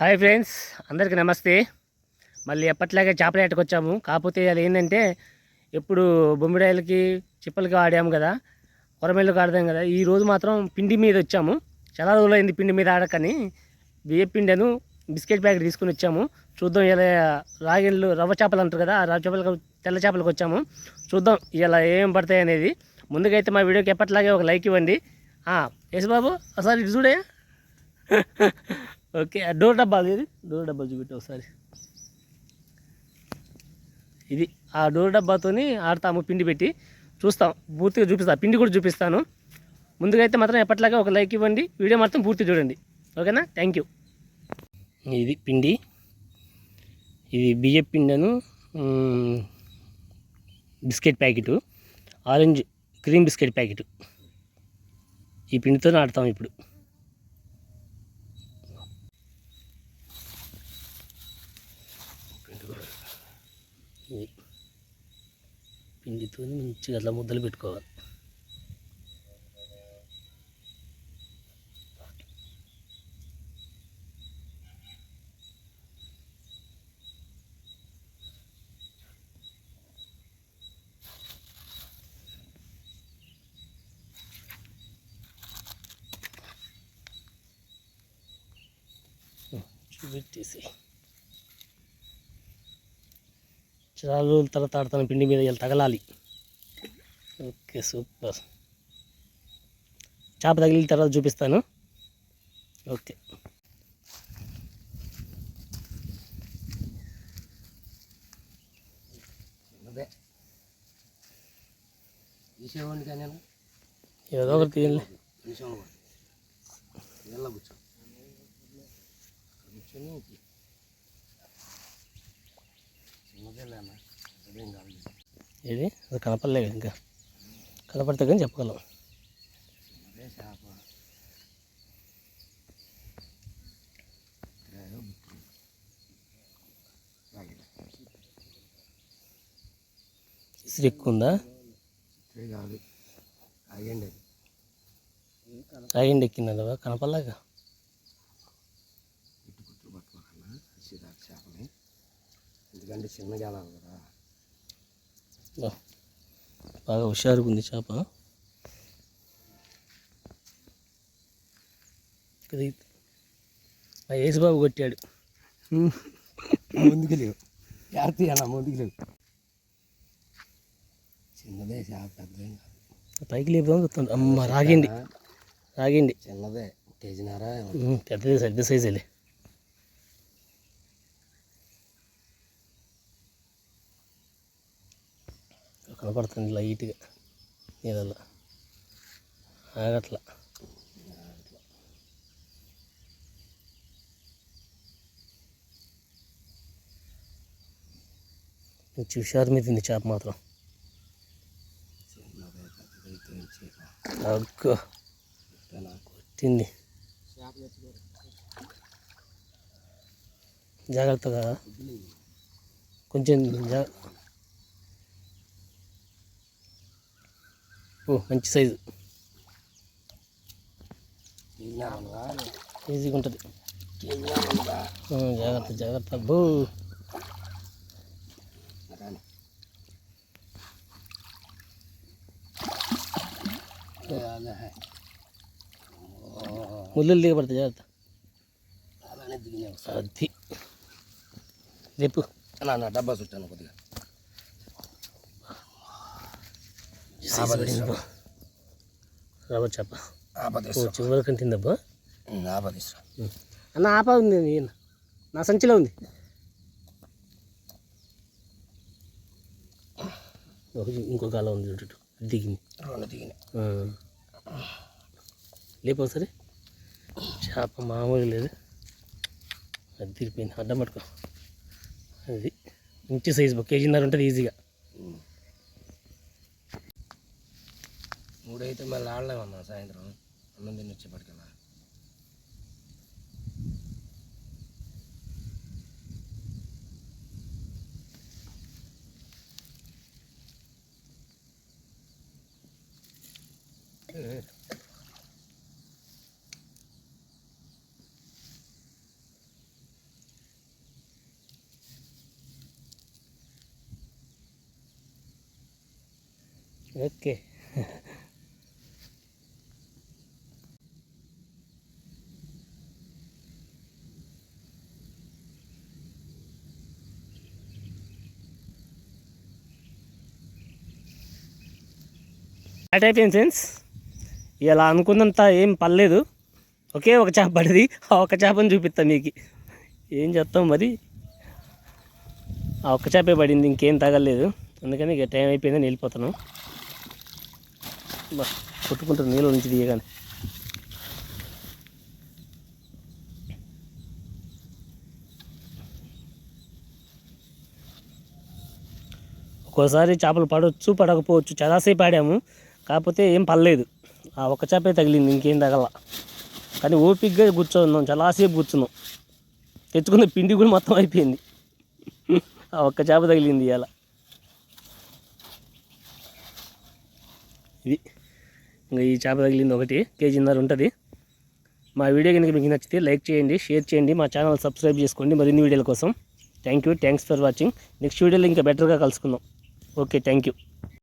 Hi friends అందరికీ నమస్తే. మళ్ళీ ఎప్పట్లాగే చేపల వేటకు వచ్చాము. కాకపోతే అది ఏంటంటే ఎప్పుడు బొమ్మిడాయలకి చిప్పలకి ఆడాము కదా కొరమేళ్ళకి ఆడదాం కదా ఈ రోజు మాత్రం పిండి మీద వచ్చాము. చాలా రోజులు అయింది పిండి మీద ఆడకని. బియ్య పిండను బిస్కెట్ ప్యాకెట్ తీసుకుని వచ్చాము. చూద్దాం ఇలా రాగిళ్ళు రవ్వ చేపలు అంటారు కదా ఆ రవ్వ చేపలకు తెల్ల చేపలకు వచ్చాము. చూద్దాం ఇలా ఏం పడతాయి అనేది. ముందుకైతే మా వీడియోకి ఎప్పట్లాగే ఒక లైక్ ఇవ్వండి. యేసు బాబు ఒకసారి ఇటు చూడే. ఓకే ఆ డోర్ డబ్బా అది డోర్ డబ్బా చూపెట్టు ఒకసారి. ఇది ఆ డోర్ డబ్బాతోని ఆడతాము పిండి పెట్టి. చూస్తాం పూర్తిగా చూపిస్తాను పిండి కూడా చూపిస్తాను. ముందుగా అయితే మాత్రం ఎప్పట్లాగా ఒక లైక్ ఇవ్వండి వీడియో మాత్రం పూర్తి చూడండి. ఓకేనా? థ్యాంక్ యూ ఇది పిండి. ఇది బియ్య పిండను biscuit packet orange cream biscuit packet. ఈ పిండితో ఆడతాం ఇప్పుడు. పిండితో మంచిగా అట్లా ముద్దలు పెట్టుకోవాలి. చూపెట్టేసి చాలా రోజుల తర్వాత ఆడతాను పిండి మీద ఇలా తగలాలి. Okay super. చేప తగిలిన తర్వాత చూపిస్తాను. ఓకే. ఏదో ఒకటి నీళ్ళ కూర్చో. కూర్చొని చిన్నదేలేనా అదేం కాదు ఏది? అది కనపడలేదు ఇంకా. కనపడితే కానీ చెప్పగలం. ఇసురు ఎక్కువ ఉందా? ఇదే కాదు ఆగండి అది ఎక్కిందా కనపడలేక ఎందుకంటే చిన్నగా వెళ్ళాలి కదా. బాగా హుషారుగా ఉంది చేప మా యేసుబాబు కొట్టాడు. ముందుకు లేవు. జాగ్రత్త అన్న ముందుకు లేవు. చిన్నదే చేప పెద్దదేం కాదు. పైకి లేపుదాం చూస్తాడు అమ్మ రాగిండి రాగిండి చిన్నదే. కేజీనారా ఉమ్, పెద్దది పెద్ద సైజులే. కనపడుతుంది లైట్గా నీళ్ళలో ఆగట్లా. మంచి హుషారు మీద ఉంది చేప మాత్రం. అగ్గో. కొట్టింది. జాగ్రత్తగా. కొంచెం జా ఓ మంచి సైజు. ఈజీగా ఉంటుంది. జాగ్రత్త జాగ్రత్త. బో ముళ్ళు దిగబడతాయి జాగ్రత్త. అది. రేపు. నా డబ్బా చుట్టాను కొద్దిగా. రవ్వ చేప చివరి కంటిందబ్బా అన్న ఆప ఉంది నా సంచిలో ఉంది. ఒకటి ఇంకో కాలం ఉంది చూడు దిగింది. రెండు ఆ. లేపు ఒకసారి చేప మామూలు లేదు. అది తిరిగిపోయింది అడ్డం పట్టుకో. అది మంచి సైజు కేజీన్నర ఉంటుంది ఈజీగా. మూడైతే మళ్ళీ ఆడలేమన్నా సాయంత్రం అన్నం తిని వచ్చేప్పటికల్లా ఓకే స్టార్ట్ అయిపోయింది ఫ్రెండ్స్ ఇలా అనుకున్నంత ఏం పర్లేదు. ఒకే ఒక చేప పడింది ఆ ఒక్క చేపని చూపిస్తాను మీకు. ఏం చేస్తాం మరి? ఆ ఒక్క చేపే పడింది ఇంకేం తగలేదు. అందుకని ఇక టైం అయిపోయిందని వెళ్ళిపోతాను. బా కొట్టుకుంటారు నీళ్ళ నుంచి దిగగానే ఒక్కోసారి చేపలు పడవచ్చు పడకపోవచ్చు చాలాసేపు ఆడాము. కాకపోతే ఏం పర్లేదు. ఆ ఒక్క చేపే తగిలింది ఇంకేం తగల. కానీ ఓపిక్గా కూర్చోన్నాం చాలాసేపు కూర్చున్నాం. తెచ్చుకున్న పిండి కూడా మొత్తం అయిపోయింది. ఆ ఒక్క చేప తగిలింది ఇవాళ ఇది. ఇంకా ఈ చేప తగిలింది ఒకటి కేజీన్నర ఉంటుంది. మా వీడియో కనుక మీకు నచ్చితే లైక్ చేయండి షేర్ చేయండి మా ఛానల్ సబ్స్క్రైబ్ చేసుకోండి. మరిన్ని వీడియోల కోసం. Thank you thanks for watching next వీడియోలో ఇంకా బెటర్గా కలుసుకుందాం. Okay thank you